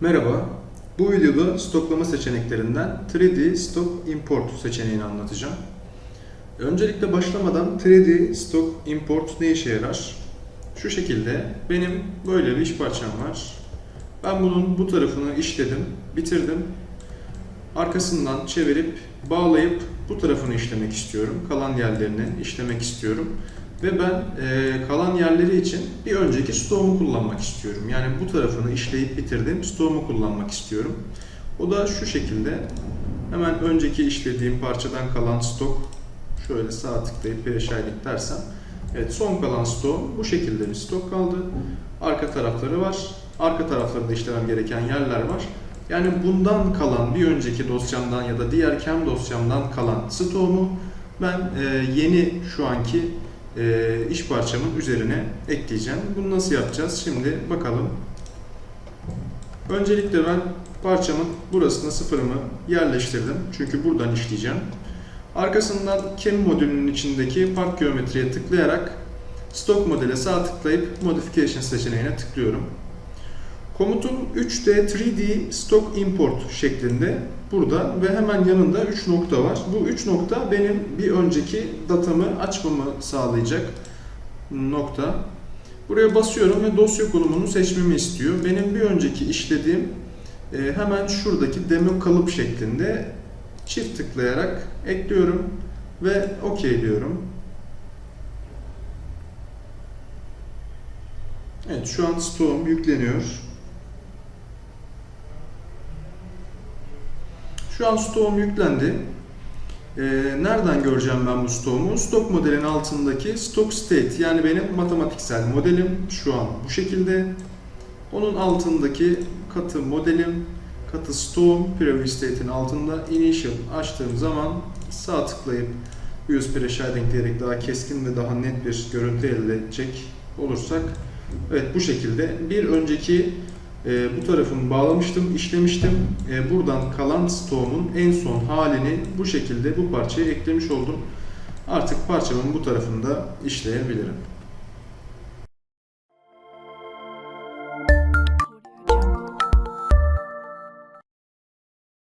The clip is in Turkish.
Merhaba, bu videoda stoklama seçeneklerinden 3D Stock Import seçeneğini anlatacağım. Öncelikle başlamadan 3D Stock Import ne işe yarar? Şu şekilde benim böyle bir iş parçam var. Ben bunun bu tarafını işledim, bitirdim. Arkasından çevirip, bağlayıp bu tarafını işlemek istiyorum. Kalan yerlerini işlemek istiyorum. Ve ben e, kalan yerleri için bir önceki stoğumu kullanmak istiyorum. Yani bu tarafını işleyip bitirdim, stoğumu kullanmak istiyorum. O da şu şekilde. Hemen önceki işlediğim parçadan kalan stok şöyle sağ tıklayıp perişaylık dersem Evet son kalan stoğum bu şekilde bir stok kaldı. Arka tarafları var. Arka taraflarında işlemem gereken yerler var. Yani bundan kalan bir önceki dosyamdan ya da diğer CAM dosyamdan kalan stoğumu ben e, yeni şu anki e, iş parçamın üzerine ekleyeceğim. Bunu nasıl yapacağız? Şimdi bakalım. Öncelikle ben parçamın burasına sıfırımı yerleştirdim. Çünkü buradan işleyeceğim. Arkasından CAM modülünün içindeki part geometriye tıklayarak stock modele sağ tıklayıp modification seçeneğine tıklıyorum. Komutum 3D 3D stock import şeklinde burada ve hemen yanında 3 nokta var. Bu 3 nokta benim bir önceki datamı açmamı sağlayacak nokta. Buraya basıyorum ve dosya konumunu seçmemi istiyor. Benim bir önceki işlediğim e, hemen şuradaki demo kalıp şeklinde çift tıklayarak ekliyorum ve OK diyorum. Evet şu an stoğum yükleniyor. Şu an stoğum yüklendi. Ee, nereden göreceğim ben bu stoğumu? Stock modelin altındaki stock state yani benim matematiksel modelim şu an bu şekilde. Onun altındaki katı modelim, katı stoğum preview state'in altında initial açtığım zaman sağ tıklayıp use pre-shading daha keskin ve daha net bir görüntü elde edecek olursak evet bu şekilde bir önceki e, bu tarafını bağlamıştım, işlemiştim. E, buradan kalan stoğumun en son halini bu şekilde bu parçaya eklemiş oldum. Artık parçamın bu tarafında işleyebilirim.